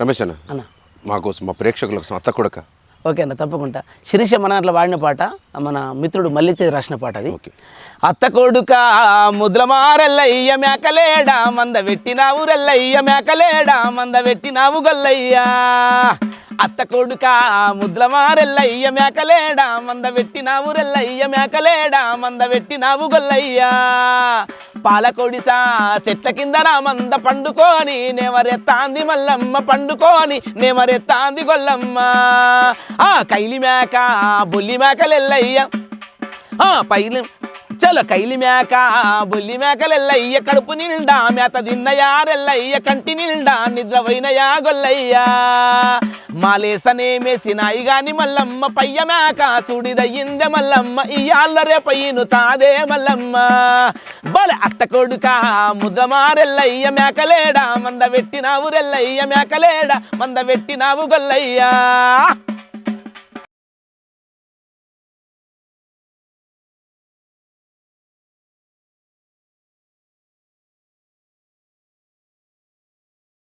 రమేష్ అన్న అన్న. మా కోసం మా ప్రేక్షకుల కోసం అత్త కొడక. ఓకే అన్న తప్పకుండా. శిరీష మన అట్లా వాడిన పాట మన మిత్రుడు మల్లిచే రాసిన పాట అది. అత్త కొడుక ముద్రమారెల్లయ్య మేకలేడా మంద పెట్టినావు రెల్లయ్య మేకలేడా మంద పెట్టినావు గొల్లయ్యా. అత్త కొడుక ముద్రమారెల్లయ్య మేకలేడా మంద పెట్టినావు రెల్లయ్య మేకలేడా మంద పెట్టినావు గొల్లయ్యా. పాలకొడిసా చెట్ల కింద రామంద పండుకొని నేమరెత్తాంది మల్లమ్మ పండుకొని నేమరెత్తాంది గొల్లమ్మ. ఆ కైలి మేక బుల్లి మేకలెల్లయ్య ఆ పైలి చలో కైలి మేక బుల్లి మేకలెల్లయ్య కడుపు నిండా మేత తిన్నయారెల్లయ్య కంటి నిండా నిద్రపోయినయా గొల్లయ్యా. మాలేసనేమేసినాయి గాని మల్లమ్మ పయ్య మేక సుడిదయ్యిందే మల్లమ్మ ఇయ్యాళ్ళ రేపయ్యను తాదే మల్లమ్మ. బల అత్త కొడుక ముద్రమారెల్లయ్య మేకలేడా మంద పెట్టినావు రెల్లయ్య మేకలేడా మంద పెట్టినావు గొల్లయ్యా.